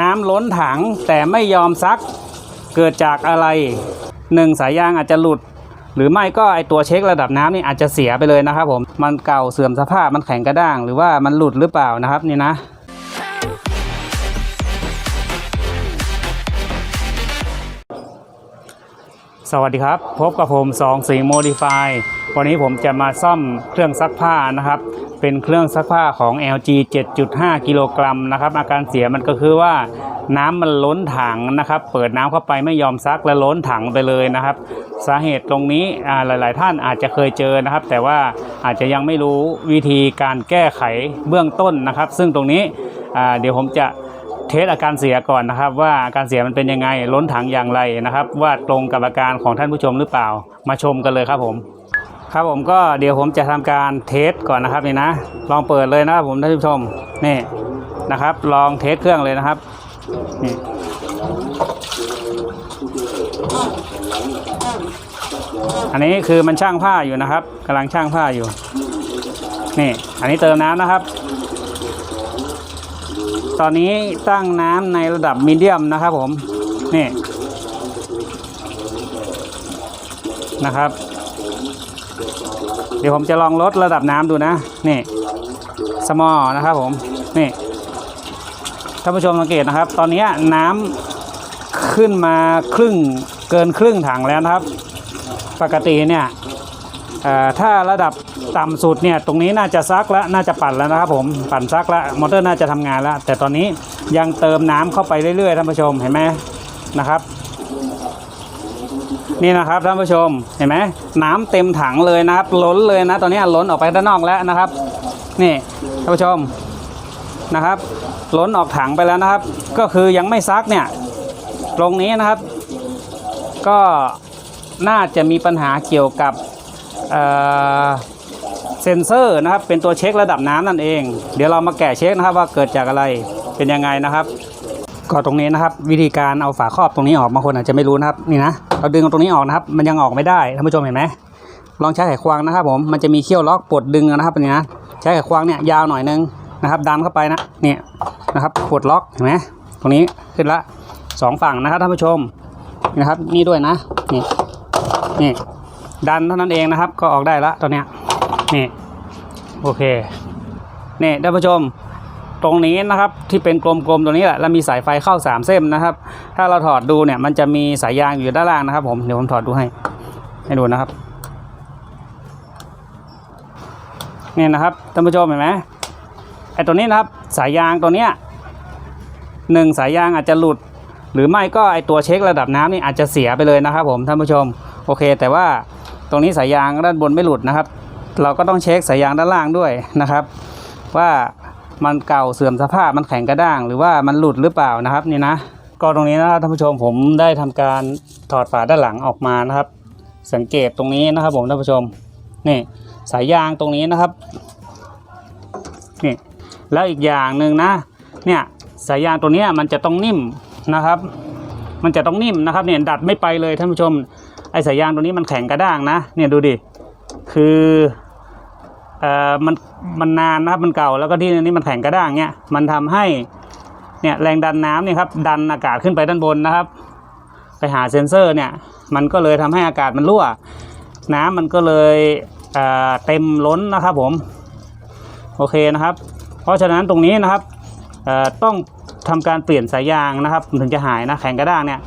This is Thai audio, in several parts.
น้ำล้นถังแต่ไม่ยอมซักเกิดจากอะไรหนึ่งสายยางอาจจะหลุด หรือไม่ก็ไอตัวเช็คระดับน้ำนี่อาจจะเสียไปเลยนะครับผมมันเก่าเสื่อมสภาพมันแข็งกระด้าง หรือว่ามันหลุดหรือเปล่านะครับนี่นะสวัสดีครับ พบกับผมสองสิงโมดิฟายวันนี้ผมจะมาซ่อมเครื่องซักผ้านะครับ เป็นเครื่องซักผ้าของ LG 7.5 กิโลกรัมนะครับ อาการเสียมันก็คือว่าน้ำมันล้นถังนะครับ เปิดน้ำเข้าไปไม่ยอมซักและล้นถังไปเลยนะครับ สาเหตุตรงนี้หลาย ๆ ท่านอาจจะเคยเจอนะครับ แต่ว่าอาจจะยังไม่รู้วิธีการแก้ไขเบื้องต้นนะครับ ซึ่งตรงนี้เดี๋ยวผมจะเทสอาการเสียก่อนนะครับ ว่าอาการเสียมันเป็นยังไงล้นถังอย่างไรนะครับ ว่าตรงกับอาการของท่านผู้ชมหรือเปล่ามาชมกันเลยครับผม ครับผมก็เดี๋ยวผมจะทำการเทสก่อนนะครับนี่นะ ลองเปิดเลยนะครับผมท่านผู้ชมนี่นะครับ ลองเทสเครื่องเลยนะครับนี่อันนี้คือมันช่างผ้าอยู่นะครับกำลังช่างผ้าอยู่ นี่ อันนี้เติมน้ำนะครับ ตอนนี้ตั้งน้ำในระดับมีเดียมนะครับผมนี่นะครับ เดี๋ยวผมจะลองลดระดับน้ำดูนะ นี่สมอนะครับผม นี่ท่านผู้ชมสังเกตนะครับ ตอนนี้น้ำขึ้นมาครึ่งเกินครึ่งถังแล้วนะครับ ปกติเนี่ยถ้าระดับต่ำสุดเนี่ยตรงนี้น่าจะซักแล้วน่าจะปั่นแล้วนะครับผมปั่นซักแล้วมอเตอร์น่าจะทำงานแล้ว แต่ตอนนี้ยังเติมน้ำเข้าไปเรื่อยๆท่านผู้ชมเห็นไหมนะครับ นี่นะครับท่านผู้ชมเห็นไหมน้ำเต็มถังเลยนะครับ ล้นเลยนะ ตอนนี้ล้นออกไปด้านนอกแล้วนะครับ นี่ท่านผู้ชมนะครับ ล้นออกถังไปแล้วนะครับ ก็คือยังไม่ซักเนี่ย ตรงนี้นะครับ ก็น่าจะมีปัญหาเกี่ยวกับเเซนเซอร์นะครับ เป็นตัวเช็คระดับน้ำนั่นเอง เดี๋ยวเรามาแกะเช็คนะครับว่าเกิดจากอะไรเป็นยังไงนะครับ ก็ตรงนี้นะครับ วิธีการเอาฝาครอบตรงนี้ออกบางคนอาจจะไม่รู้นะครับนี่นะ เราดึงตรงนี้ออกนะครับ มันยังออกไม่ได้ท่านผู้ชมเห็นไหมลองใช้ไขควงนะครับ ผมมันจะมีเขี้ยวล็อกปลดดึงนะครับอันนี้ใช้ไขควงเนี่ยยาวหน่อยนึงนะครับ ดันเข้าไปนะเนี่ยนะครับปลดล็อกเห็นไหมตรงนี้ขึ้นละสองฝั่งนะครับท่านผู้ชมนี่นะครับ นี่ด้วยนะนี่นี่ดันเท่านั้นเองนะครับ ก็ออกได้ละตอนเนี้ยนี่โอเคนี่ท่านผู้ชม ตรงนี้นะครับที่เป็นกลมๆตรงนี้แหละแล้วมีสายไฟเข้าสามเส้นนะครับ ถ้าเราถอดดูเนี่ยมันจะมีสายยางอยู่ด้านล่างนะครับ ผมเดี๋ยวผมถอดดูให้ให้ดูนะครับนี่นะครับท่านผู้ชมเห็นไหมไอ้ตัวนี้นะครับสายยางตัวเนี้ยหนึ่งสายยางอาจจะหลุด หรือไม่ก็ไอตัวเช็คระดับน้ำนี่อาจจะเสียไปเลยนะครับ ผมท่านผู้ชมโอเค แต่ว่าตรงนี้สายยางด้านบนไม่หลุดนะครับ เราก็ต้องเช็คสายยางด้านล่างด้วยนะครับ ว่า มันเก่าเสื่อมสภาพมันแข็งกระด้าง หรือว่ามันหลุดหรือเปล่านะครับนี่นะก็ตรงนี้นะท่านผู้ชมผมได้ทำการถอดฝาด้านหลังออกมานะครับ สังเกตตรงนี้นะครับ ผมท่านผู้ชมนี่สายยางตรงนี้นะครับนี่แล้วอีกอย่างหนึ่งนะเนี่ยสายยางตัวนี้มันจะต้องนิ่มนะครับ มันจะต้องนิ่มนะครับเนี่ยดัดไม่ไปเลยท่านผู้ชมไอสายยางตัวนี้มันแข็งกระด้างนะเนี่ยดูดิคือ เอ่อมันมันนานนะครับมันเก่าแล้วก็ที่นี่มันแข็งกระด้างเนี่ยมันทำให้เนี่ยแรงดันน้ำเนี่ยครับดันอากาศขึ้นไปด้านบนนะครับ ไปหาเซ็นเซอร์เนี่ยมันก็เลยทำให้อากาศมันรั่ว น้ำมันก็เลยเอ่อเต็มล้นนะครับผมโอเคนะครับ เพราะฉะนั้นตรงนี้นะครับเอ่อต้องทำการเปลี่ยนสายยางนะครับถึงจะหายนะแข็งกระด้างเนี่ย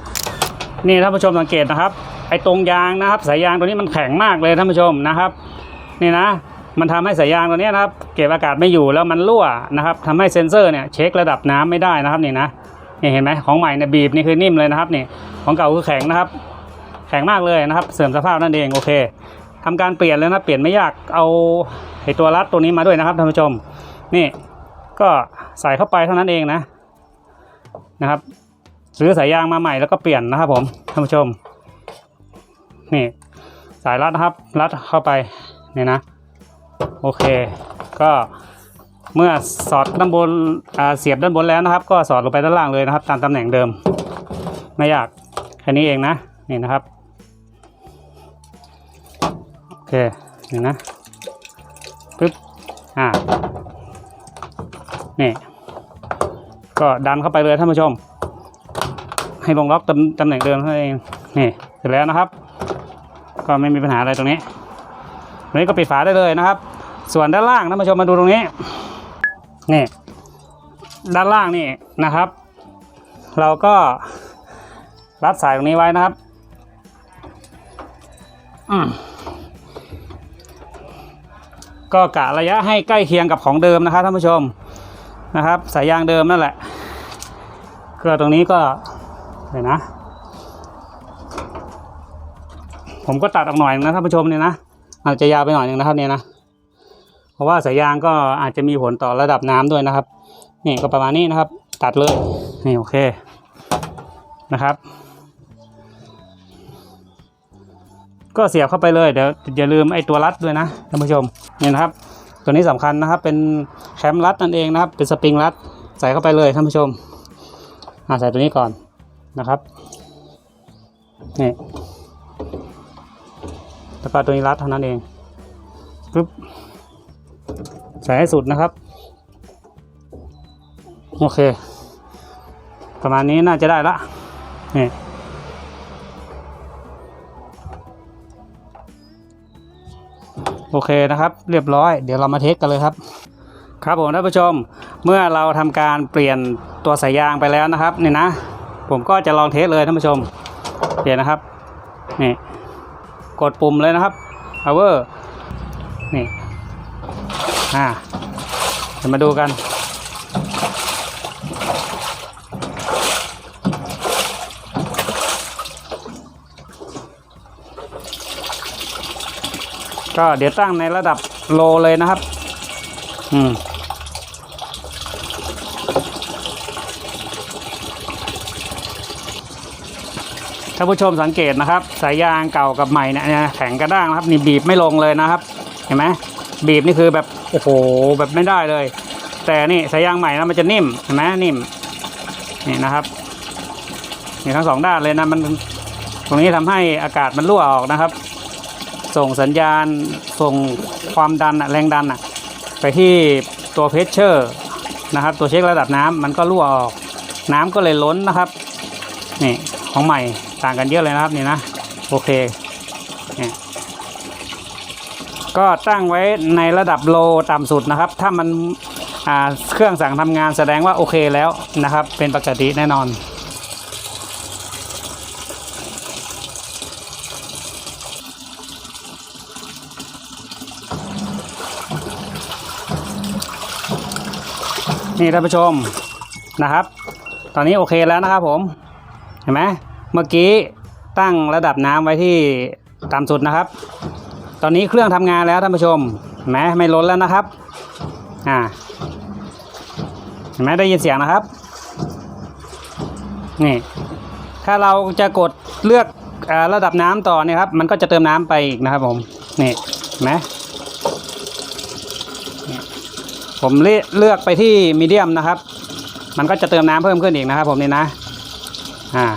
นี่ท่านผู้ชมสังเกตนะครับไอ้ตรงยางนะครับ สายยางตัวนี้มันแข็งมากเลยท่านผู้ชมนะครับ นี่นะ มันทำให้สายยางตัวนี้นะครับเก็บอากาศไม่อยู่แล้วมันรั่วนะครับทำให้เซ็นเซอร์เนี่ยเช็คระดับน้ำไม่ได้นะครับนี่นะนี่เห็นไหมของใหม่เนี่ยบีบนี่คือนิ่มเลยนะครับนี่ของเก่าคือแข็งนะครับ แข็งมากเลยนะครับ เสื่อมสภาพนั่นเองโอเคทำการเปลี่ยนแล้วนะเปลี่ยนไม่ยากเอาไอตัวรัดตัวนี้มาด้วยนะครับท่านผู้ชม นี่ก็ใส่เข้าไปเท่านั้นเองนะนะครับซื้อสายยางมาใหม่แล้วก็เปลี่ยนนะครับผมท่านผู้ชม นี่สายรัดนะครับรัดเข้าไปนี่นะ โอเค ก็เมื่อสอดด้านบนเสียบด้านบนแล้วนะครับ ก็สอดลงไปด้านล่างเลยนะครับ ตามตำแหน่งเดิม ไม่ยากแค่นี้เองนะนี่นะครับโอเคนี่นะปึ๊บอ่านี่ก็ดันเข้าไปเลยท่านผู้ชม ให้ลงล็อกตำตำแหน่งเดิมเท่านั้นเองนี่เสร็จแล้วนะครับ ก็ไม่มีปัญหาอะไรตรงนี้ตรงนี้ก็ปิดฝาได้เลยนะครับ ส่วนด้านล่างท่านผู้ชมมาดูตรงนี้นี่ด้านล่างนี่นะครับ เราก็รัดสายตรงนี้ไว้นะครับก็กะระยะให้ใกล้เคียงกับของเดิมนะครับท่านผู้ชมนะครับ สายยางเดิมนั่นแหละเก็ตรงนี้ก็เดี๋ยวนะ ผมก็ตัดออกหน่อยนะท่านผู้ชมเนี่ยนะอาจจะยาวไปหน่อยหนึงนะครับเนี่ยนะ เพราะว่าสายยางก็อาจจะมีผลต่อระดับน้ำด้วยนะครับ นี่ก็ประมาณนี้นะครับ ตัดเลยนี่โอเคนะครับ ก็เสียบเข้าไปเลยเดี๋ยวอย่าลืมไอ้ตัวรัดด้วยนะท่านผู้ชมนี่นะครับ ตัวนี้สำคัญนะครับ เป็นแคมรัดนั่นเองนะครับ เป็นสปริงรัดใส่เข้าไปเลยท่านผู้ชมอ่าใส่ตัวนี้ก่อนนะครับนี่แล้วก็ตัวนี้รัดเท่านั้นเองปึ๊บ ใส่ให้สุดนะครับ โอเค ประมาณนี้น่าจะได้ละนี่โอเคนะครับ เรียบร้อย เดี๋ยวเรามาเทสกันเลยครับ ครับผมท่านผู้ชม เมื่อเราทำการเปลี่ยนตัวสายยางไปแล้วนะครับนี่นะ ผมก็จะลองเทสเลยท่านผู้ชมเปลี่ยนนะครับนี่กดปุ่มเลยนะครับ power นี่ อ่าเดี๋ยวมาดูกัน ก็เดี๋ยวตั้งในระดับโลเลยนะครับ อืมท่านผู้ชมสังเกตนะครับ สายยางเก่ากับใหม่เนี่ยแข็งกระด้างนะครับ นี่บีบไม่ลงเลยนะครับ เห็นไหมบีบนี่คือแบบ โอ้โห แบบไม่ได้เลย แต่นี่สายยางใหม่นะมันจะนิ่มเห็นไหมนิ่มนี่นะครับนี่ทั้งสองด้านเลยนะมันตรงนี้ทำให้อากาศมันรั่วออกนะครับ ส่งสัญญาณส่งความดันอะแรงดันอะไปที่ตัวเพชเชอร์นะครับ ตัวเช็คระดับน้ำมันก็รั่วออก น้ำก็เลยล้นนะครับนี่ของใหม่ต่างกันเยอะเลยนะครับนี่นะโอเคนี่ ก็ตั้งไว้ในระดับโลต่ำสุดนะครับ ถ้ามันเครื่องสั่งทำงานแสดงว่าโอเคแล้วนะครับ เป็นปกติแน่นอนนี่ท่านผู้ชมนะครับ ตอนนี้โอเคแล้วนะครับผมเห็นไหมเมื่อกี้ตั้งระดับน้ำไว้ที่ต่ำสุดนะครับ ตอนนี้เครื่องทำงานแล้วท่านผู้ชมนไหมไม่ล้นแล้วนะครับอ่าเห็นไหมได้ยินเสียงนะครับนี่ถ้าเราจะกดเลือกอระดับน้ำต่อเนี่ยครับ มันก็จะเติมน้ำไปอีกนะครับผมนี่เห็นไหมผมเลือกเลือกไปที่มีเดียมนะครับ มันก็จะเติมน้ำเพิ่มขึ้นอีกนะครับ ผมนี่นะอ่า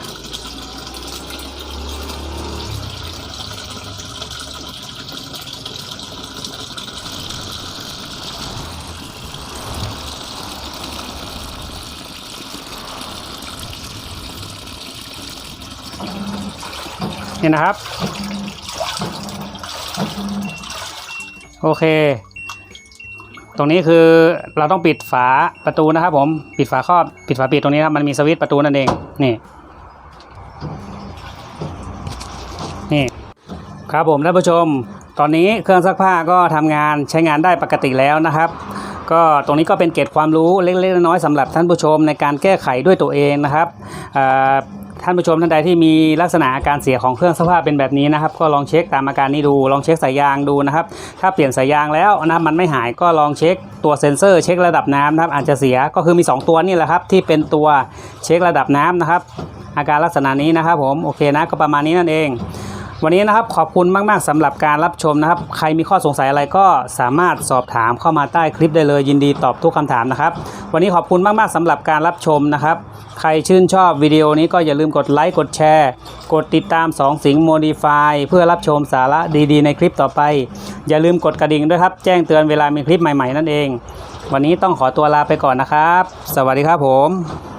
นี่นะครับ โอเค ตรงนี้คือเราต้องปิดฝาประตูนะครับ ผมปิดฝาครอบปิดฝาปิดตรงนี้นะครับมันมีสวิตช์ประตูนั่นเองนี่นี่ครับผมท่านผู้ชม ตอนนี้เครื่องซักผ้าก็ทำงานใช้งานได้ปกติแล้วนะครับ ก็ตรงนี้ก็เป็นเกร็ดความรู้เล็กๆน้อยๆสำหรับท่านผู้ชมในการแก้ไขด้วยตัวเองนะครับอ่า ท่านผู้ชมท่านใดที่มีลักษณะอาการเสียของเครื่องซักผ้าเป็นแบบนี้นะครับ ก็ลองเช็คตามอาการนี้ดูลองเช็คสายยางดูนะครับ ถ้าเปลี่ยนสายยางแล้วนะมันไม่หายก็ลองเช็คตัวเซ็นเซอร์ เช็คระดับน้ำนะครับอาจจะเสียก็คือมี 2 ตัวนี่แหละครับที่เป็นตัวเช็คระดับน้ำนะครับ อาการลักษณะนี้นะครับผมโอเคนะก็ประมาณนี้นั่นเอง วันนี้นะครับขอบคุณมาก ๆสำหรับการรับชมนะครับ ใครมีข้อสงสัยอะไรก็สามารถสอบถามเข้ามาใต้คลิปได้เลยยินดีตอบทุกคำถามนะครับ วันนี้ขอบคุณมาก ๆสำหรับการรับชมนะครับ ใครชื่นชอบวิดีโอนี้ก็อย่าลืมกดไลค์กดแชร์ กดติดตาม2สิงห์โมดิฟายเพื่อรับชมสาระดีๆ ในคลิปต่อไป อย่าลืมกดกระดิ่งด้วยครับ แจ้งเตือนเวลามีคลิปใหม่ ๆ นั่นเอง วันนี้ต้องขอตัวลาไปก่อนนะครับ สวัสดีครับผม